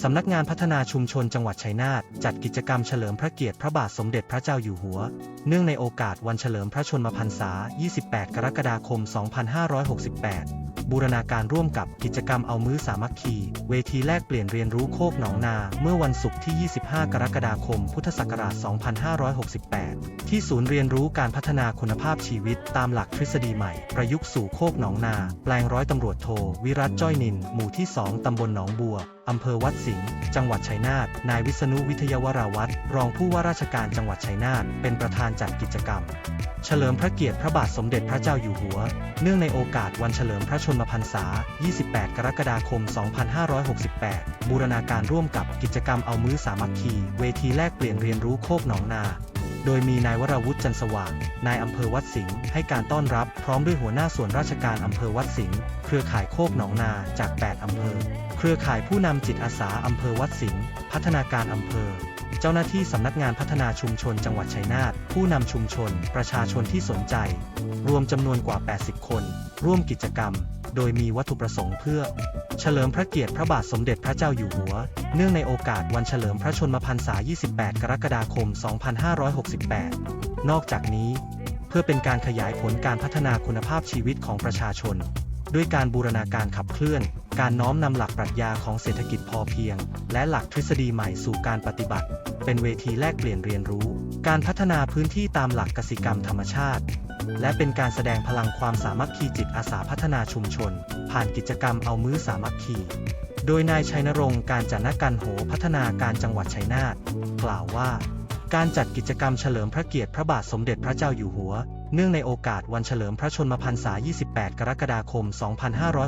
สำนักงานพัฒนาชุมชนจังหวัดชัยนาทจัดกิจกรรมเฉลิมพระเกียรติพระบาทสมเด็จพระเจ้าอยู่หัว เนื่องในโอกาสวันเฉลิมพระชนมพรรษา 28 กรกฎาคม 2568 บูรณาการร่วมกับกิจกรรมเอามื้อสามัคคี เวทีแลกเปลี่ยนเรียนรู้โคกหนองนา เมื่อวันศุกร์ที่ 25 กรกฎาคม พุทธศักราช 2568 ที่ศูนย์เรียนรู้การพัฒนาคุณภาพชีวิต ตามหลักทฤษฎีใหม่ ประยุกต์สู่โคกหนองนา แปลงร้อยตำรวจโท วิรัตจ้อยนิน หมู่ที่ 2ตำบลหนองบัวอำเภอวัดสิงห์ จังหวัดชัยนาท นายวิษณุวิทยาวราวัฒน์รองผู้ว่าราชการจังหวัดชัยนาท เป็นประธานจัดกิจกรรม เฉลิมพระเกียรติพระบาทสมเด็จพระเจ้าอยู่หัว เนื่องในโอกาสวันเฉลิมพระชนมพรรษา 28 กรกฎาคม 2568 บูรณาการร่วมกับกิจกรรมเอามื้อสามัคคี เวทีแลกเปลี่ยนเรียนรู้โคกหนองนา โดยมีนายวราวุฒิจันสว่าง นายอำเภอวัดสิงห์ให้การต้อนรับพร้อมด้วยหัวหน้าส่วนราชการอำเภอวัดสิงห์เครือข่ายโคกหนองนาจาก 8 อำเภอ เครือข่ายผู้นำจิตอาสาอำเภอวัดสิงห์พัฒนาการอำเภอเจ้าหน้าที่สำนักงานพัฒนาชุมชนจังหวัดชัยนาทผู้นำชุมชน ประชาชนที่สนใจ รวมจำนวนกว่า 80 คน ร่วมกิจกรรม โดยมีวัตถุประสงค์เพื่อ เฉลิมพระเกียรติพระบาทสมเด็จพระเจ้าอยู่หัว เนื่องในโอกาสวันเฉลิมพระชนมพรรษา 28 กรกฎาคม 2568 นอกจากนี้ เพื่อเป็นการขยายผลการพัฒนาคุณภาพชีวิตของประชาชน ด้วยการบูรณาการขับเคลื่อน การน้อมนำหลักปรัชญาของเศรษฐกิจพอเพียง และหลักทฤษฎีใหม่สู่การปฏิบัติ เป็นเวทีแลกเปลี่ยนเรียนรู้ การพัฒนาพื้นที่ตามหลักกสิกรรมธรรมชาติ และเป็นการแสดงพลังความสามัคคีจิตอาสาพัฒนาชุมชน ผ่านกิจกรรมเอามื้อสามัคคี โดยนายชัยนรงค์การจันกันโหพัฒนาการจังหวัดชัยนาทกล่าวว่า การจัดกิจกรรมเฉลิมพระเกียรติพระบาทสมเด็จพระเจ้าอยู่หัว เนื่องในโอกาสวันเฉลิมพระชนมพรรษา 28 กรกฎาคม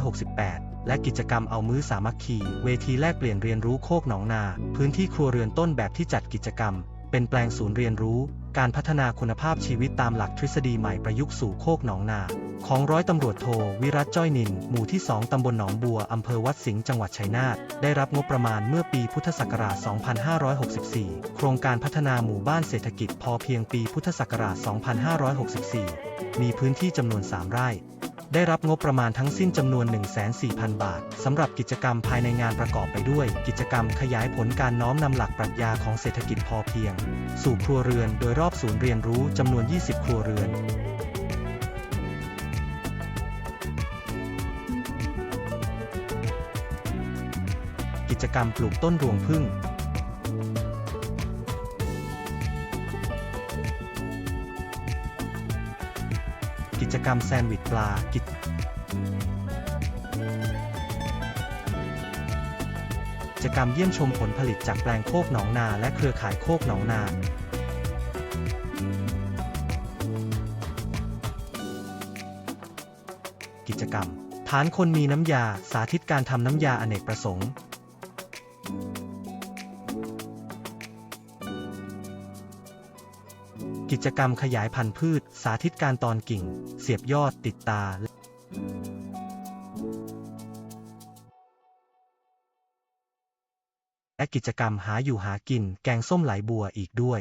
2568และกิจกรรมเอามื้อสามัคคี เวทีแลกเปลี่ยนเรียนรู้โคกหนองนา พื้นที่ครัวเรือนต้นแบบที่จัดกิจกรรม เป็นแปลงศูนย์เรียนรู้ การพัฒนาคุณภาพชีวิตตามหลักทฤษฎีใหม่ประยุกต์สู่โคกหนองนา ของร้อยตำรวจโทวิรัตจ้อยนิน หมู่ที่ 2 ตำบลหนองบัว อำเภอวัดสิงห์จังหวัดชัยนาทได้รับงบประมาณเมื่อปีพุทธศักราช 2564 โครงการพัฒนาหมู่บ้านเศรษฐกิจพอเพียงปีพุทธศักราช 2564 มีพื้นที่จำนวน 3 ไร่ ได้รับงบประมาณทั้งสิ้นจำนวน 14,000 บาทสำหรับกิจกรรมภายในงานประกอบไปด้วย กิจกรรมขยายผลการน้อมนำหลักปรัชญาของเศรษฐกิจพอเพียง สู่ครัวเรือนโดยรอบศูนย์เรียนรู้จำนวน 20 ครัวเรือนกิจกรรมปลูกต้นรวงพึ่ง จกรรมแซนด์วิชปลากิจกิจกรรมเยี่ยมชมผลผลิตจากแปลงโคกหนองนาและเครือข่ายโคกหนองนากิจกรรม ฐานคนมีน้ำยาสาธิตการทำน้ำยาอเนกประสงค์ กิจกรรมขยายพันธุ์พืช สาธิตการตอนกิ่ง เสียบยอดติดตาและกิจกรรมหาอยู่หากินแกงส้มไหลบัวอีกด้วย